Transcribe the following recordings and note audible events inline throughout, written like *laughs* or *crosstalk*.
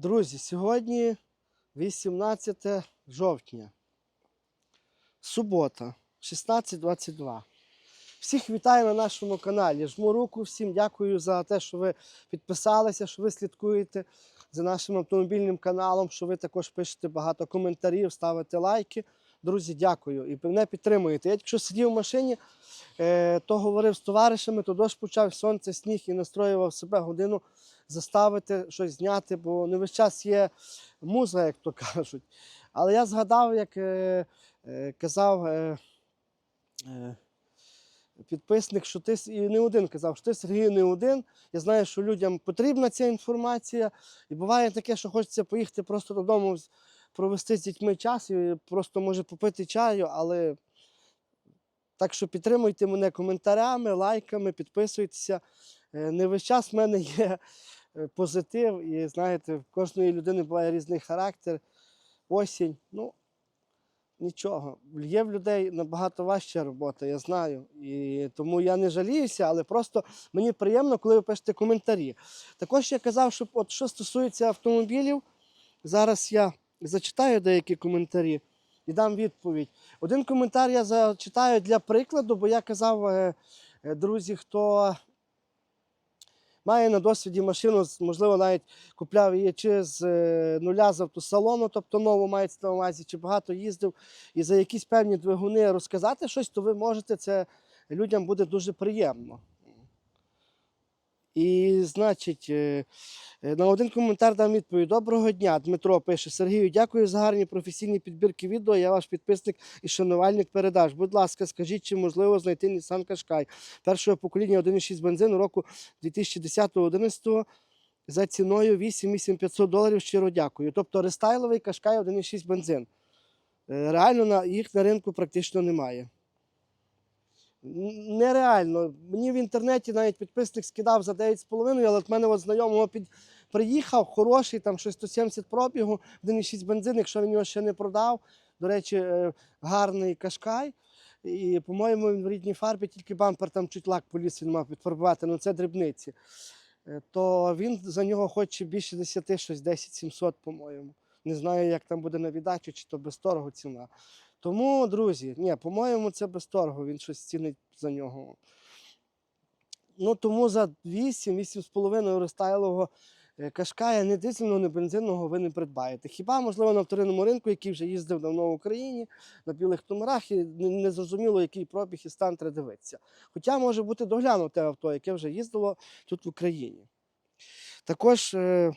Друзі, сьогодні 18 жовтня. Субота, 16.22. Всіх вітаю на нашому каналі. Жму руку всім дякую за те, що ви підписалися, що ви слідкуєте за нашим автомобільним каналом, що ви також пишете багато коментарів, ставите лайки. Друзі, дякую. І мене підтримуєте. Я якщо сидів в машині, то говорив з товаришами, то дощ почав сонце, сніг і настроював себе годину заставити щось зняти, бо не весь час є муза, як то *laughs* кажуть. Але я згадав, як е, е, казав е, е, підписник, що ти і не один казав, що ти Сергій не один. Я знаю, що людям потрібна ця інформація. І буває таке, що хочеться поїхати просто додому, провести з дітьми час і просто може попити чаю, але. Так що підтримуйте мене коментарями, лайками, підписуйтеся. Е, Не весь час в мене є е, позитив, і знаєте, в кожної людини буває різний характер. Осінь. Ну, нічого. Є в людей набагато важча робота, я знаю. І тому я не жаліюся, але просто мені приємно, коли ви пишете коментарі. Також я казав, що от що стосується автомобілів, зараз я зачитаю деякі коментарі і дам відповідь. Один коментар я зачитаю для прикладу, бо я казав, е, е, друзі, хто має на досвіді машину, можливо, навіть купляв її чи з е, нуля з автосалону, тобто нову мається на увазі, чи багато їздив, і за якісь певні двигуни розказати щось, то ви можете це людям буде дуже приємно. І, значить, е, е, на один коментар дам відповідь. Доброго дня, Дмитро пише. Сергію, дякую за гарні професійні підбірки відео. Я ваш підписник і шанувальник передач. Будь ласка, скажіть, чи можливо знайти Nissan Qashqai першого покоління 1,6 бензину року 2010-2011 за ціною 8-8500 доларів. Щиро дякую. Тобто рестайловий Qashqai 1,6 бензин. Е, Реально їх на ринку практично немає. Нереально. Мені в інтернеті навіть підписник скидав за 9,5, але от мене от знайомого під... приїхав, хороший, там щось 170 пробігу, 1,6 бензин, якщо він його ще не продав. До речі, е, гарний кашкай. І, по-моєму, він в рідній фарбі, тільки бампер там чуть лак поліс він мав підфарбувати, ну це дрібниці. Е, То він за нього хоче більше 10, щось 10 700, по-моєму. Не знаю, як там буде на віддачу, чи то без торгу ціна. Тому, друзі, ні, по-моєму, це без торгу, він щось цінить за нього. Ну, тому за 8-8,5 рестайлового е, кашкая не дизельного, не бензинного ви не придбаєте. Хіба, можливо, на вторинному ринку, який вже їздив давно в Україні, на білих номерах, і не, не зрозуміло, який пробіг і стан треба дивитися. Хоча може бути доглянуте авто, яке вже їздило тут в Україні. Також е,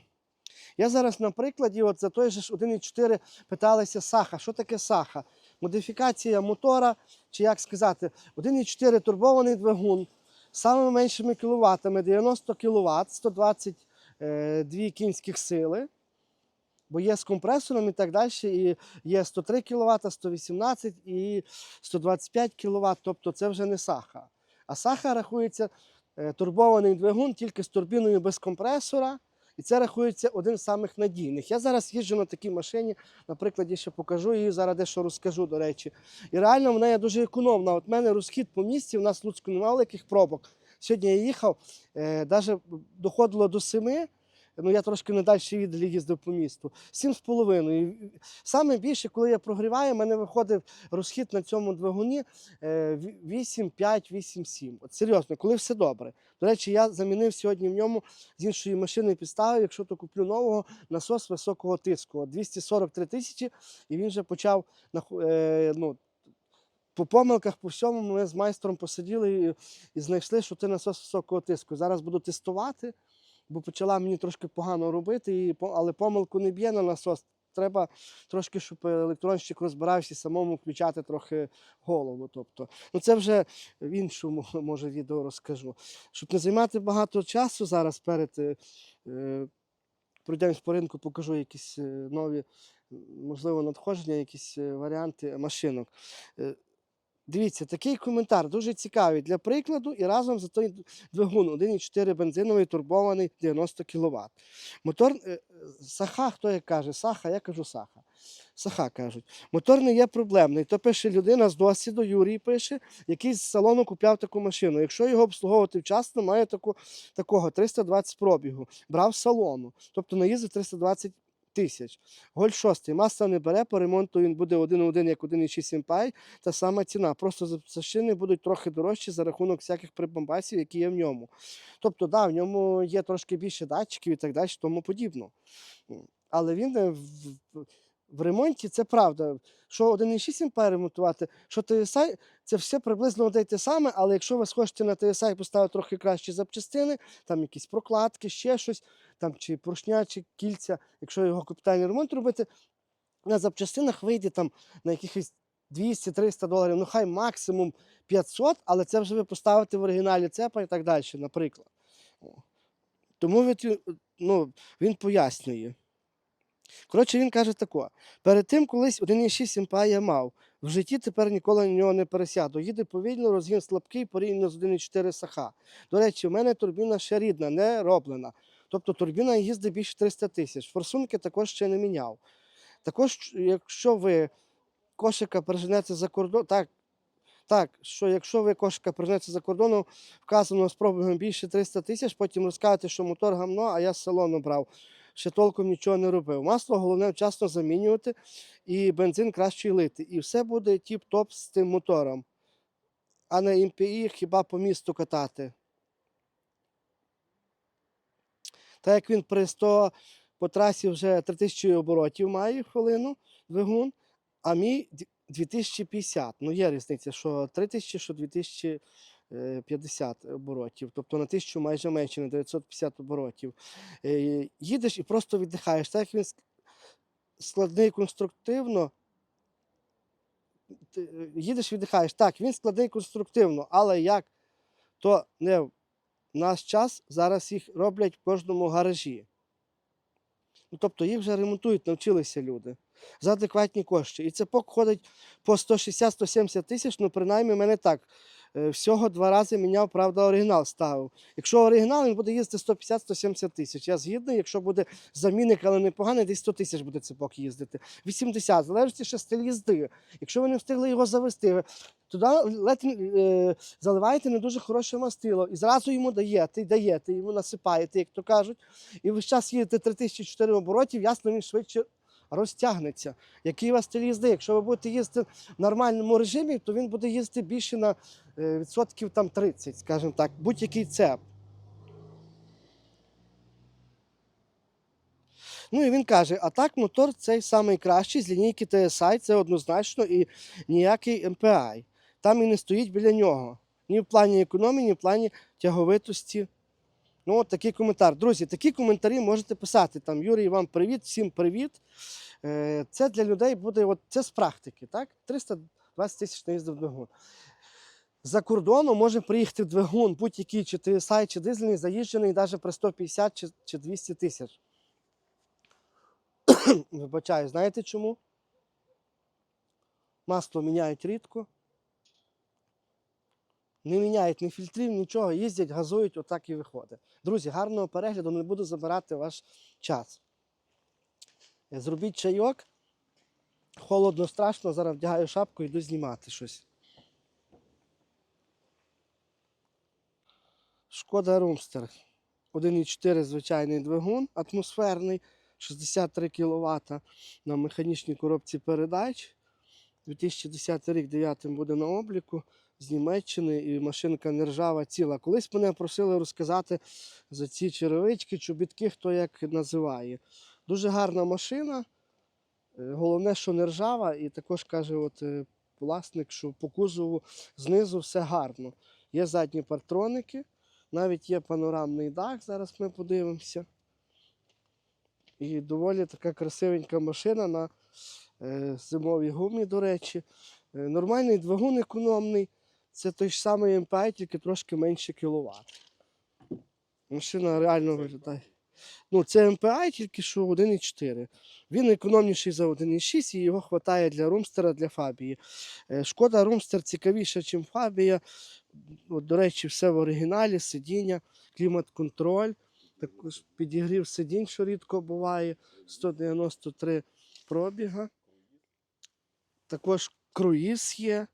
я зараз на прикладі, от за той же ж 1,4 питалися Саха. Що таке Саха? Модифікація мотора, чи як сказати, 1,4 турбований двигун з самими меншими кіловатами, 90 кВт, 122 кінських сили. Бо є з компресором і так далі, і є 103 кВт, 118 і 125 кВт, тобто це вже не саха. А саха рахується е, турбований двигун тільки з турбіною без компресора, і це рахується один з самих надійних. Я зараз їжджу на такій машині, наприклад, я ще покажу її, зараз дещо розкажу, до речі. І реально вона є дуже економна. От в мене розхід по місті, в нас в Луцьку немає великих пробок. Сьогодні я їхав, е, навіть доходило до 7, ну я трошки не далі віддалі їздив по місту. 7,5. І Саме більше, коли я прогріваю, в мене виходить розхід на цьому двигуні е, ві- 8, 5, 8, 7. От серйозно, коли все добре. До речі, я замінив сьогодні в ньому з іншої машини підставив, якщо то куплю нового, насос високого тиску. 243 тисячі, і він вже почав е, ну, по помилках, по всьому ми з майстром посиділи і, і знайшли, що це насос високого тиску. Зараз буду тестувати, бо почала мені трошки погано робити, але помилку не б'є на насос. Треба трошки, щоб електронщик розбирався самому включати трохи голову. Тобто, ну це вже в іншому *laughs* може відео розкажу. Щоб не займати багато часу зараз перед е, е, пройдемось по ринку, покажу якісь е, нові, можливо, надходження, якісь е, варіанти машинок. Дивіться, такий коментар дуже цікавий для прикладу і разом за той двигун 1,4 бензиновий турбований 90 кВт. Мотор е, Саха, хто як каже, Саха, я кажу Саха. Саха кажуть. Мотор не є проблемний. То пише людина з досвіду, Юрій пише, який з салону купляв таку машину. Якщо його обслуговувати вчасно, має таку, такого 320 пробігу. Брав з салону. Тобто наїздив 320 тисяч. Голь 6. Маса не бере, по ремонту він буде 1,1, як 1,6 Mpай. Та сама ціна. Просто шини будуть трохи дорожчі за рахунок всяких прибамбасів, які є в ньому. Тобто, да, в ньому є трошки більше датчиків і так далі, тому подібно. Але він е, в, ремонті це правда. Що 1,6 Mpай ремонтувати, що TSI, це все приблизно одне й те саме, але якщо ви схочете на TSI поставити трохи кращі запчастини, там якісь прокладки, ще щось, там чи поршня, чи кільця, якщо його капітальний ремонт робити, на запчастинах вийде там на якихось 200-300 доларів, ну хай максимум 500, але це вже ви поставите в оригіналі цепа і так далі, наприклад. Тому від, ну, він пояснює. Коротше, він каже тако: перед тим колись 1,6 МПА я мав. В житті тепер ніколи на нього не пересяду. Їде повільно, розгін слабкий порівняно з 1,4 саха. До речі, у мене турбіна ще рідна, не роблена. Тобто турбіна їздить більше 300 тисяч. Форсунки також ще не міняв. Також, якщо ви кошика переженете за кордон, так, так, що якщо ви кошика переженете за кордоном, вказано пробігом більше 300 тисяч, потім розкажете, що мотор гамно, а я з салону брав. Ще толком нічого не робив. Масло головне вчасно замінювати і бензин краще лити. І все буде тіп-топ з тим мотором. А на МПІ хіба по місту катати. Так як він при 100 по трасі вже 3000 оборотів має хвилину двигун, а мій 2050. Ну, є різниця, що 3000, що 2050 оборотів. Тобто на 1000 майже менше, на 950 оборотів. Е, Їдеш і просто віддихаєш. Так як він складний конструктивно. ти, е, Їдеш, віддихаєш. Так, він складний конструктивно, але як то не в наш час, зараз їх роблять в кожному гаражі. Ну, тобто їх вже ремонтують, навчилися люди за адекватні кошти. І це пок ходить по 160-170 тисяч, ну принаймні в мене так. Е, Всього два рази міняв, правда, оригінал ставив. Якщо оригінал, він буде їздити 150-170 тисяч. Я згідний, якщо буде замінник, але непоганий, десь 100 тисяч буде цепок їздити. 80, залежить ще стиль їзди. Якщо ви не встигли його завести, ви туди ледь, е, заливаєте не дуже хороше мастило і зразу йому даєте, даєте, йому насипаєте, як то кажуть. І весь час їдете 3004 оборотів, ясно, він швидше розтягнеться. Який у вас стиль їзди? Якщо ви будете їздити в нормальному режимі, то він буде їздити більше на е, відсотків там 30, скажімо так, будь-який цеп. Ну і він каже: а так мотор цей самий кращий з лінійки TSI, це однозначно і ніякий MPI. Там і не стоїть біля нього. Ні в плані економії, ні в плані тяговитості. Ну, от такий коментар. Друзі, такі коментарі можете писати. Там Юрій, вам привіт, всім привіт. Е, Це для людей буде, от це з практики, так? 320 тисяч наїздив двигун. За кордону може приїхати двигун, будь-який чи TSI, чи дизельний, заїжджений навіть при 150 чи, чи 200 тисяч. Вибачаю, знаєте чому? Масло міняють рідко. Не міняють ні фільтрів, нічого, їздять, газують, отак і виходить. Друзі, гарного перегляду, не буду забирати ваш час. Е, Зробіть чайок. Холодно, страшно, зараз вдягаю шапку і йду знімати щось. Шкода Румстер. 1,4 звичайний двигун, атмосферний, 63 кВт на механічній коробці передач. 2010 рік 9 буде на обліку з Німеччини і машинка не ржава ціла. Колись мене просили розказати за ці черевички, чобітки, хто як називає. Дуже гарна машина. Е, Головне, що не ржава, і також каже от, е, власник, що по кузову знизу все гарно. Є задні партроники, навіть є панорамний дах, зараз ми подивимося. І доволі така красивенька машина на е, зимовій гумі, до речі. Нормальний двигун економний. Це той ж самий MPI, тільки трошки менше кіловат. Машина реально виглядає. Ну, це MPI, тільки що 1,4. Він економніший за 1,6 і його вистачає для румстера, для фабії. Е, Шкода румстер цікавіша, ніж фабія. От, до речі, все в оригіналі, сидіння, клімат-контроль. Також підігрів сидінь, що рідко буває. 193 пробіга. Також круїз є.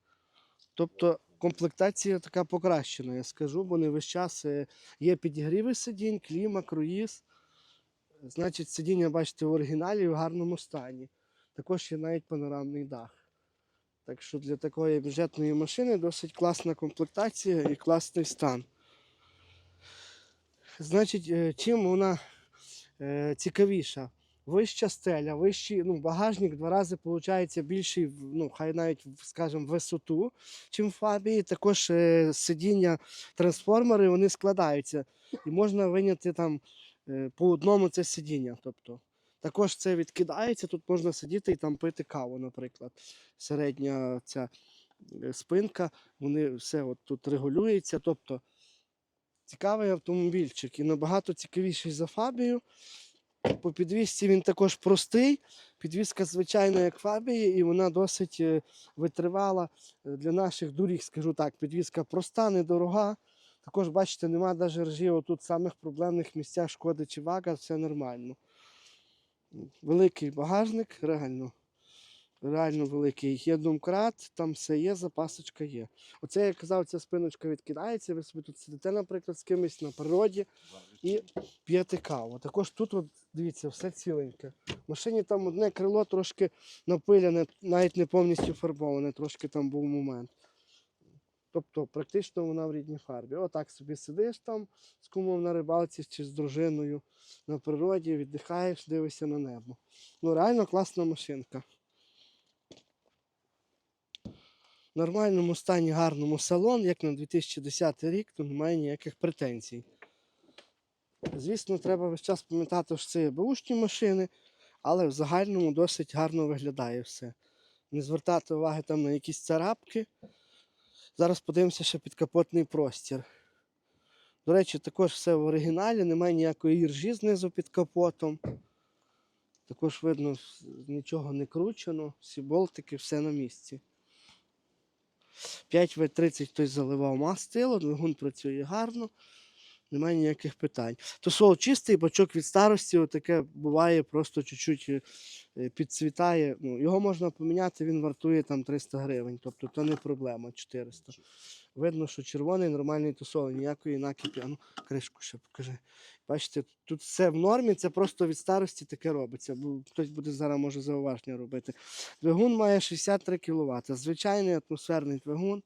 Тобто комплектація така покращена, я скажу, бо не весь час е, є підігріви сидінь, кліма, круїз. Значить, сидіння, бачите, в оригіналі в гарному стані. Також є навіть панорамний дах. Так що для такої бюджетної машини досить класна комплектація і класний стан. Значить, е, чим вона е, цікавіша? Вища стеля, вищий ну, багажник два рази виходить більший, ну, хай навіть, скажімо, висоту, чим в Фабії. Також е, сидіння трансформери вони складаються. І можна виняти там е, по одному це сидіння. Тобто, також це відкидається, тут можна сидіти і там пити каву, наприклад. Середня ця е, спинка, вони все от тут регулюється. Тобто цікавий автомобільчик і набагато цікавіший за Фабію. По підвісці він також простий. Підвізка як Фабії, і вона досить е, витривала е, для наших доріг, скажу так. Підвізка проста, недорога. Також, бачите, нема навіть ржі отут в самих проблемних місцях шкоди чи вага, все нормально. Великий багажник, реально. Реально великий. Є домкрат, там все є, запасочка є. Оце, як казав, ця спиночка відкидається, ви собі тут сидите, наприклад, з кимось на природі і п'єте каву. Також тут, от, дивіться, все ціленьке. В машині там одне крило трошки напиляне, навіть не повністю фарбоване, трошки там був момент. Тобто, практично вона в рідній фарбі. Отак собі сидиш там з кумом на рибалці чи з дружиною на природі, віддихаєш, дивишся на небо. Ну, реально класна машинка. В нормальному стані, гарному салон, як на 2010 рік, то немає ніяких претензій. Звісно, треба весь час пам'ятати, що це бушні машини, але в загальному досить гарно виглядає все. Не звертати уваги там на якісь царапки. Зараз подивимося ще підкапотний простір. До речі, також все в оригіналі, немає ніякої іржі знизу під капотом. Також видно, нічого не кручено, всі болтики, все на місці. 5В30 хтось заливав мастило, двигун працює гарно, немає ніяких питань. Тосол чистий, бачок від старості, отаке буває, просто чуть-чуть е, підцвітає. Ну, його можна поміняти, він вартує там 300 гривень, тобто то не проблема, 400. Видно, що червоний нормальний тосол, ніякої накипі. Ну, кришку ще покажи. Бачите, тут все в нормі, це просто від старості таке робиться. Бо хтось буде зараз може зауваження робити. Двигун має 63 кВт. Звичайний атмосферний двигун.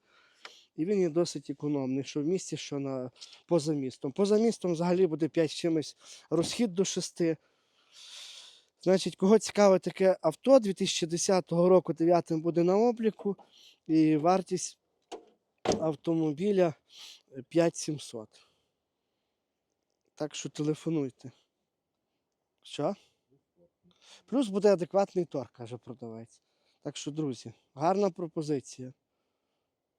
І він є досить економний, що в місті, що на, поза містом. Поза містом взагалі буде 5 з чимось розхід до 6. Значить, кого цікавить таке авто 2010 року 9 буде на обліку. І вартість автомобіля 5700. Так що телефонуйте. Що? Плюс буде адекватний торг, каже продавець. Так що, друзі, гарна пропозиція.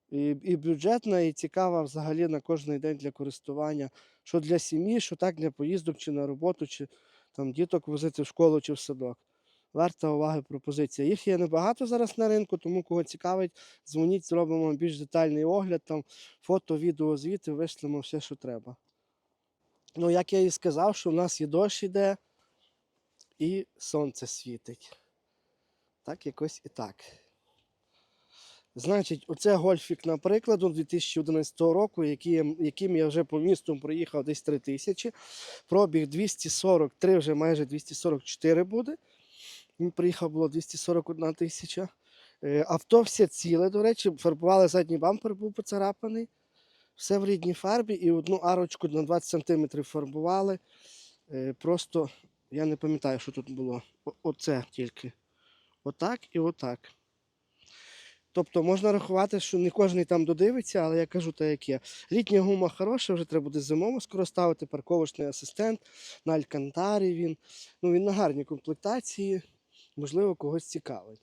І, і бюджетна, і цікава взагалі на кожен день для користування. Що для сім'ї, що так для поїздок, чи на роботу, чи там діток возити в школу чи в садок. Варта уваги пропозиція. Їх є небагато зараз на ринку, тому кого цікавить, дзвоніть, зробимо більш детальний огляд, там фото, відео, звіти, вишлемо все, що треба. Ну, як я і сказав, що в нас і дощ іде, і сонце світить. Так, якось і так. Значить, оце гольфік, наприклад, 2011 року, яким, яким я вже по місту проїхав десь 3 тисячі. Пробіг 243, вже майже 244 буде. Він приїхав було 241 тисяча. Е, Авто все ціле, до речі, фарбували задній бампер, був поцарапаний. Все в рідній фарбі і одну арочку на 20 см фарбували. Е, Просто я не пам'ятаю, що тут було. Оце тільки. Отак і отак. Тобто можна рахувати, що не кожен там додивиться, але я кажу так, як є. Літня гума хороша, вже треба буде зимово скоро ставити, парковочний асистент, на Алькантарі він. Ну, він на гарній комплектації, можливо, когось цікавить.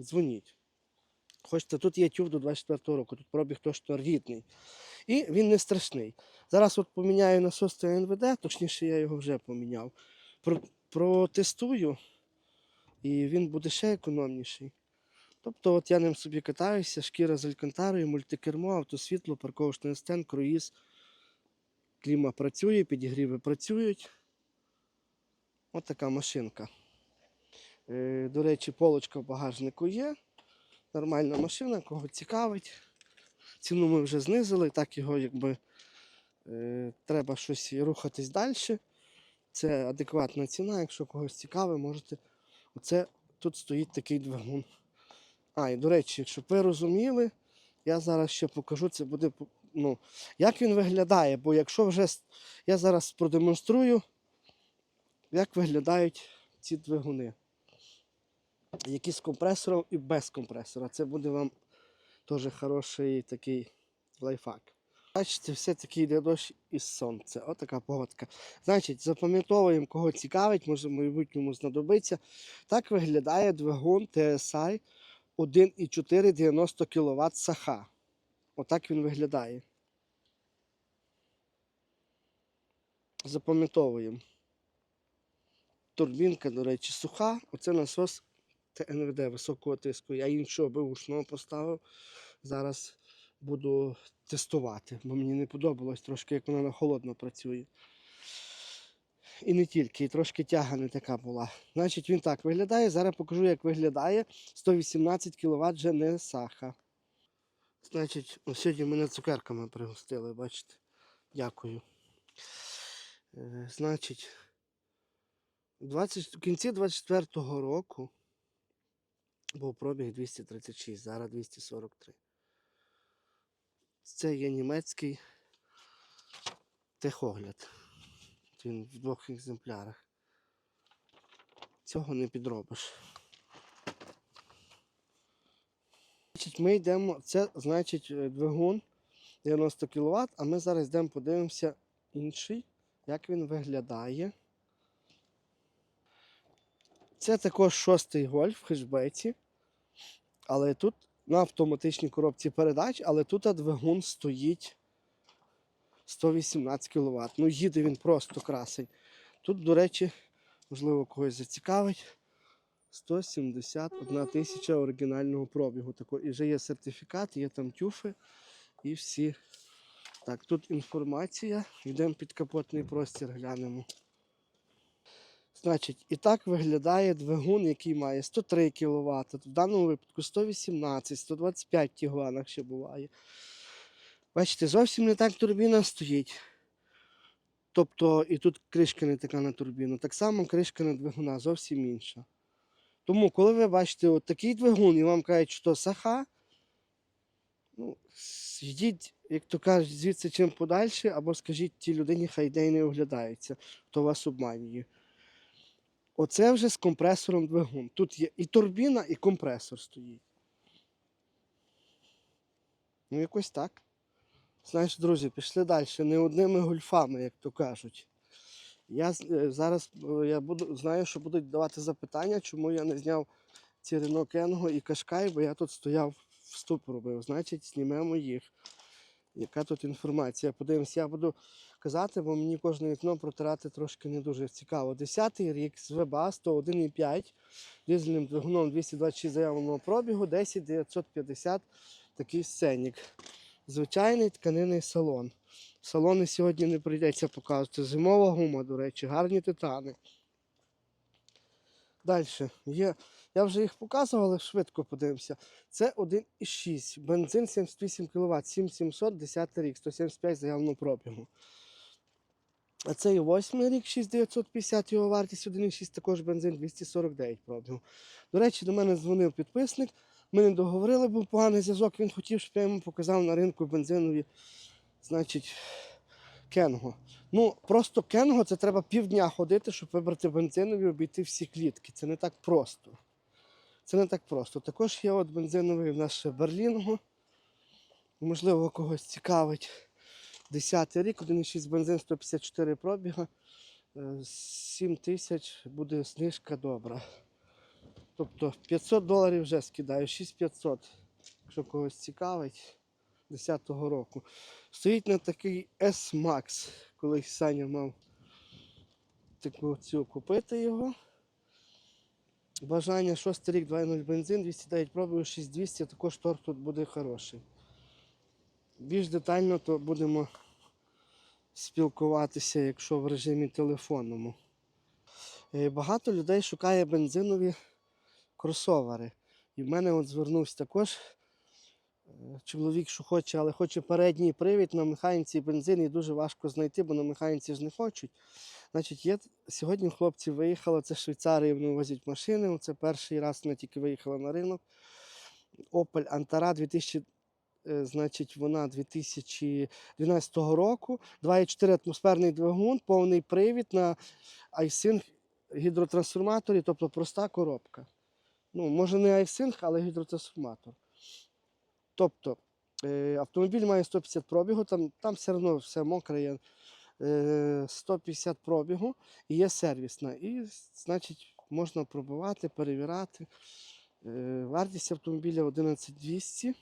Дзвоніть. Хочете, тут є тюв до 24 року, тут пробіг точно рідний. І він не страшний. Зараз от поміняю насос ТНВД, точніше я його вже поміняв. Протестую, і він буде ще економніший. Тобто, от я ним собі катаюся, шкіра з алькантарою, мультикермо, автосвітло, парковочний стенд, круїз. Кліма працює, підігріви працюють. От така машинка. Е, До речі, полочка в багажнику є. Нормальна машина, кого цікавить. Ціну ми вже знизили, так його якби е, треба щось рухатись далі. Це адекватна ціна, якщо когось цікаве, можете. Оце тут стоїть такий двигун. А, і до речі, щоб ви розуміли, я зараз ще покажу, це буде ну, як він виглядає, бо якщо вже я зараз продемонструю, як виглядають ці двигуни. Які з компресором і без компресора. Це буде вам теж хороший такий лайфхак. Бачите, все-таки йде дощ із сонця. Отака погодка. Значить, запам'ятовуємо, кого цікавить, може в майбутньому знадобиться. Так виглядає двигун TSI 1,4 90 кВт саха. Отак він виглядає. Запам'ятовуємо. Турбінка, до речі, суха. Оце насос ТНВД високого тиску. Я іншого беушного поставив. Зараз буду тестувати, бо мені не подобалось трошки, як вона на холодно працює. І не тільки, і трошки тяга не така була. Значить, він так виглядає. Зараз покажу, як виглядає 118 кВт вже не саха. Значить, ось сьогодні мене цукерками пригостили, бачите. Дякую. Е, значить, 20, в кінці 24-го року був пробіг 236, зараз 243. Це є німецький техогляд. Він в двох екземплярах. Цього не підробиш. Ми йдемо, це значить е, двигун 90 кВт, а ми зараз йдемо подивимося інший, як він виглядає. Це також шостий гольф в хешбеці. Але тут на автоматичній коробці передач, але тут двигун стоїть 118 кВт. Ну, їде він просто красень. Тут, до речі, можливо, когось зацікавить. 171 тисяча оригінального пробігу. Тако. І вже є сертифікат, є там тюфи і всі. Так, тут інформація. Йдемо під капотний простір, глянемо. Значить, і так виглядає двигун, який має 103 кВт, в даному випадку 118, 125 в тігуанах ще буває. Бачите, зовсім не так турбіна стоїть. Тобто, і тут кришка не така на турбіну. Так само кришка на двигуна зовсім інша. Тому, коли ви бачите от такий двигун і вам кажуть, що саха, ну, йдіть, як то кажуть, звідси чим подальше, або скажіть тій людині, хай йде не оглядається, хто вас обманює. Оце вже з компресором двигун. Тут є і турбіна, і компресор стоїть. Ну, якось так. Знаєш, друзі, пішли далі. Не одними гольфами, як то кажуть. Я е, зараз е, я буду, знаю, що будуть давати запитання, чому я не зняв ці Renault Кенго і Кашкай, бо я тут стояв вступ робив. Значить, знімемо їх. Яка тут інформація? Подивимось, я буду казати, бо мені кожне вікно протирати трошки не дуже цікаво. Десятий рік з ВБА 101,5 дизельним двигуном 226 заявленого пробігу, 10 950 такий сценік. Звичайний тканинний салон. Салони сьогодні не прийдеться показувати. Зимова гума, до речі, гарні титани. Далі. Є, я вже їх показував, але швидко подивимося. Це 1,6. Бензин 78 кВт, 7700, 10 рік, 175 заявленого пробігу. А це і 8 рік, 6950 його вартість, 1,6 також бензин 249 пробігу. До речі, до мене дзвонив підписник. Ми не договорили, був поганий зв'язок. Він хотів, щоб я йому показав на ринку бензинові, значить, Кенго. Ну, просто Кенго це треба півдня ходити, щоб вибрати бензинові, обійти всі клітки. Це не так просто. Це не так просто. Також є от бензиновий в нас ще Берлінго. Можливо, когось цікавить. 10 рік, 1,6 бензин, 154 пробіга. 7 тисяч буде знижка добра. Тобто 500 доларів вже скидаю, 6500. Якщо когось цікавить. 10-го року. Стоїть на такий S-Max. Колись Саня мав таку цю купити його. Бажання 6 рік 2.0 бензин, 209 пробів, 6200, також торг тут буде хороший. Більш детально то будемо спілкуватися, якщо в режимі телефонному. Е, Багато людей шукає бензинові кросовери. І в мене от звернувся також е, чоловік, що хоче, але хоче передній привід на механіці бензин, і дуже важко знайти, бо на механіці ж не хочуть. Значить, є сьогодні хлопці виїхали, це Швейцарії, вони возять машини. Це перший раз вона тільки виїхала на ринок. Opel Antara 2000, е, значить, вона 2012 року. 2,4 атмосферний двигун, повний привід на iSync гідротрансформаторі, тобто проста коробка. Ну, може не iSync, але гідротрансформатор. Тобто е, автомобіль має 150 пробігу, там, там все одно все мокре є. Е, 150 пробігу і є сервісна. І, значить, можна пробувати, перевіряти. Е, вартість автомобіля 11200.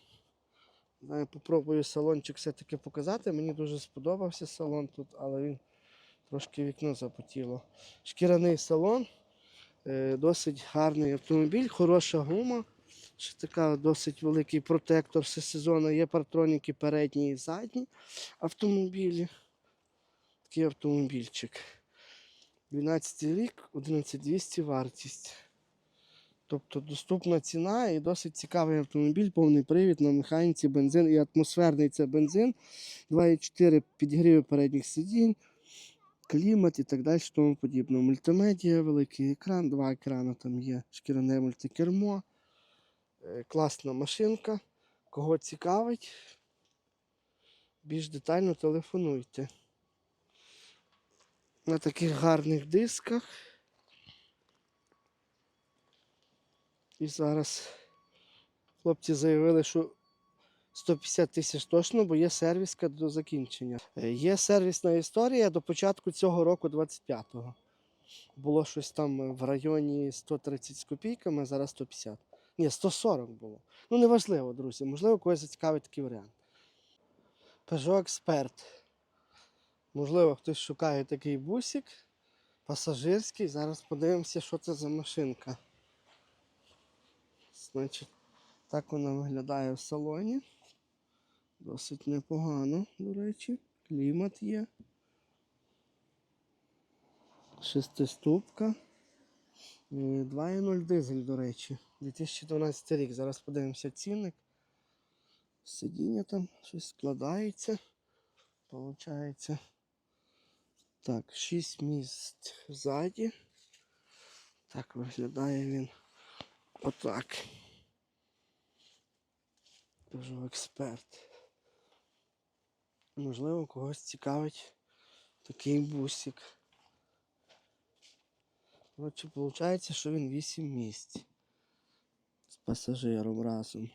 Знаю, попробую салончик все-таки показати. Мені дуже сподобався салон тут, але він трошки вікно запотіло. Шкіряний салон, е, досить гарний автомобіль, хороша гума. Ще така досить великий протектор всесезонно. Є партроніки передні і задні автомобілі. Такий автомобільчик. 12 рік, 11200 вартість. Тобто доступна ціна і досить цікавий автомобіль, повний привід на механіці, бензин і атмосферний це бензин. 2,4 підігріви передніх сидінь, клімат і так далі, тому подібне. Мультимедіа, великий екран, два екрани там є, шкіряне мультикермо. Е, Класна машинка. Кого цікавить, більш детально телефонуйте. На таких гарних дисках. І зараз хлопці заявили, що 150 тисяч точно, бо є сервіска до закінчення. Е, Є сервісна історія до початку цього року, 25-го. Було щось там в районі 130 з копійками, зараз 150. Ні, 140 було. Ну, неважливо, друзі. Можливо, когось зацікавить такий варіант. Peugeot Expert. Можливо, хтось шукає такий бусик пасажирський. Зараз подивимося, що це за машинка. Значить, так вона виглядає в салоні. Досить непогано, до речі. Клімат є. Шестиступка. 2.0 дизель, до речі. 2012 рік. Зараз подивимося цінник. Сидіння там щось складається. Получається. Так, 6 місць ззаді. Так виглядає він. Отак. Дуже експерт. Можливо, когось цікавить такий бусик. Отже, виходить, що він 8 місць з пасажиром разом.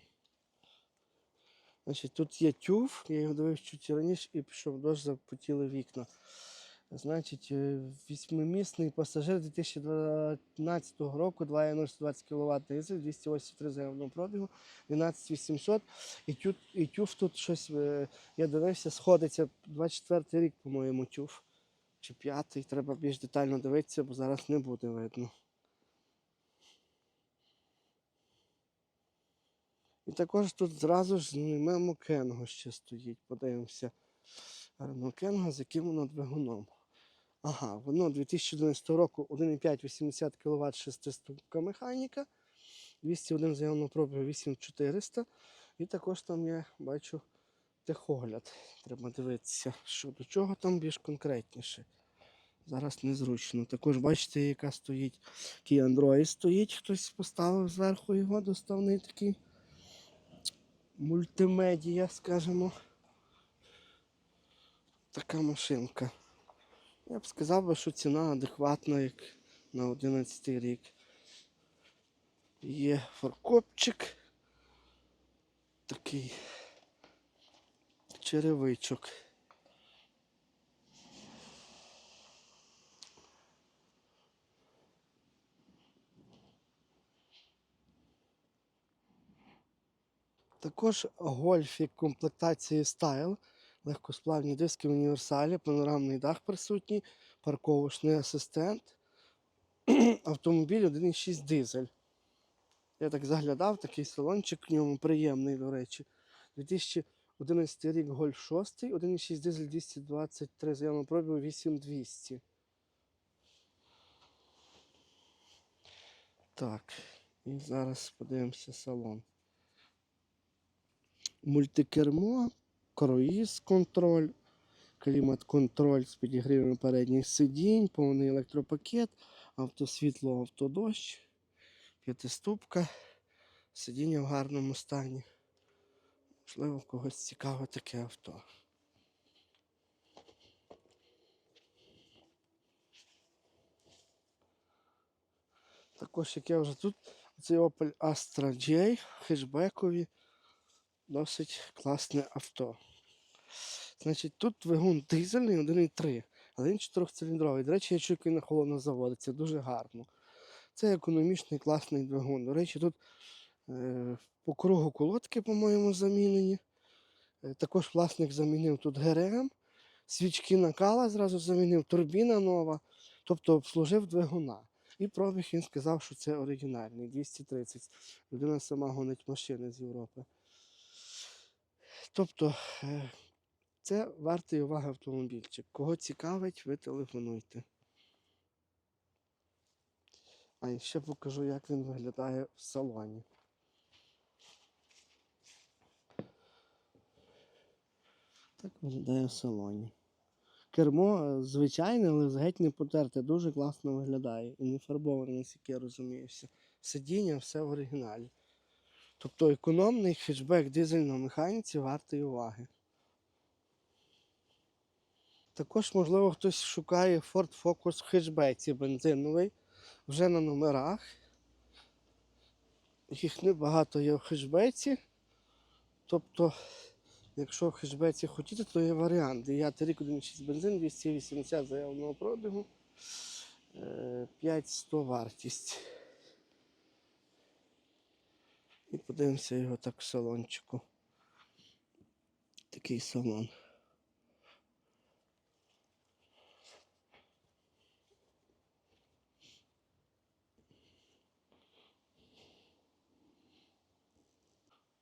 Значить, тут є тюф, я його дивився чуть раніше і пішов дощ, запотіли вікна. Значить, е, восьмимісний пасажир 2012 року, 2,020 кВт дизель, 283 заявного пробігу, 12800. І, тю, і тюф тут щось, е, я дивився, сходиться 24 рік, по-моєму, тюф. Чи п'ятий, треба більш детально дивитися, бо зараз не буде видно. І також тут зразу ж знімемо Кенго ще стоїть. Подивимося. Гарно Кенго, з яким воно двигуном. Ага, воно 2011 року 1,5 80 кВт 6 механіка. 201 заявного пробігу 8400. І також там я бачу техогляд. Треба дивитися, що до чого там більш конкретніше. Зараз незручно. Також бачите, яка стоїть Kia Android стоїть, хтось поставив зверху його доставний такий мультимедія, скажімо. Така машинка. Я б сказав би, що ціна адекватна, як на 11 рік. Є фаркопчик. Такий черевичок. Також гольфік комплектації Style, легкосплавні диски в універсалі, панорамний дах присутній, парковочний асистент. *clears throat* Автомобіль 1.6 дизель. Я так заглядав, такий салончик в ньому приємний, до речі. 2011 рік Гольф 6, 1.6 дизель 223, заявно пробігу 8200. Так, і зараз подивимося салон. Мультикермо, круїз контроль, клімат-контроль з підігрівом передніх сидінь, повний електропакет, автосвітло, автодощ, п'ятиступка, сидіння в гарному стані. Можливо, когось цікаве таке авто. Також, як я вже тут, цей Opel Astra J хешбекові. Досить класне авто. Значить, тут двигун дизельний 1,3, але він 4-циліндровий. До речі, я чую, на холодно заводиться, дуже гарно. Це економічний класний двигун. До речі, тут е, по кругу колодки, по-моєму, замінені. Е, також власник замінив тут ГРМ, свічки накала зразу замінив, турбіна нова, тобто обслужив двигуна. І пробіг він сказав, що це оригінальний, 230. Людина сама гонить машини з Європи. Тобто, е, це вартий уваги автомобільчик. Кого цікавить, ви телефонуйте. А і ще покажу, як він виглядає в салоні. Так виглядає в салоні. Кермо е, звичайне, але геть не потерте, дуже класно виглядає. І не фарбоване, наскільки я розуміюся. Сидіння все в оригіналі. Тобто економний хетчбек дизель механіці вартий уваги. Також, можливо, хтось шукає Ford Focus в хетчбеці бензиновий вже на номерах. Їх небагато є в хетчбеці. Тобто, якщо в хетчбеці хотіти, то є варіант. 9 рік 1,6 бензин, 280 заявленого пробігу, е, 5100 вартість. І подивимося його так в салончику. Такий салон.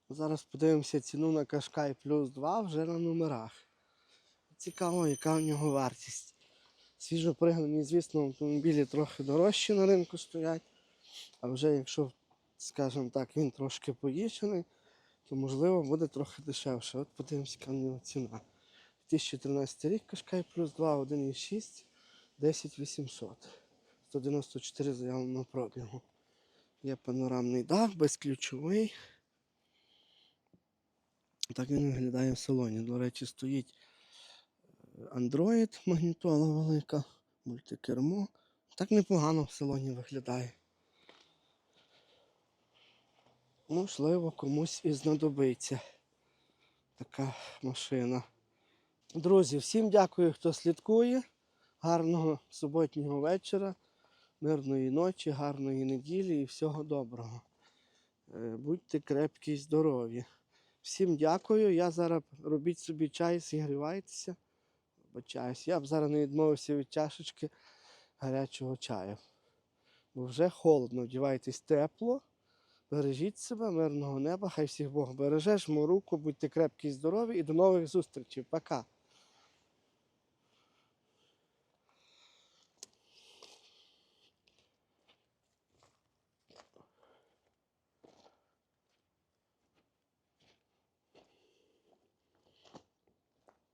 Зараз подивимося ціну на Кашкай плюс 2 вже на номерах. Цікаво, яка у нього вартість. Свіжо пригнані, звісно, автомобілі трохи дорожчі на ринку стоять. А вже якщо, скажімо так, він трошки поїжджений, то можливо буде трохи дешевше. От подивимося, яка в нього ціна. 2013 рік Кашкай плюс 2, 1,6, 10 800. 194 заявленого пробігу. Є панорамний дах, безключовий. Так він виглядає в салоні. До речі, стоїть е, Android, магнітола велика, мультикермо. Так непогано в салоні виглядає. Можливо, комусь і знадобиться така машина. Друзі, всім дякую, хто слідкує. Гарного суботнього вечора, мирної ночі, гарної неділі і всього доброго. Е, Будьте крепкі і здорові. Всім дякую. Я зараз робіть собі чай, зігрівайтеся. Вибачаюсь. Я б зараз не відмовився від чашечки гарячого чаю. Бо вже холодно, вдівайтесь тепло. Бережіть себе, мирного неба, хай всіх Бог береже, жму руку, будьте крепкі і здорові і до нових зустрічей. Пока.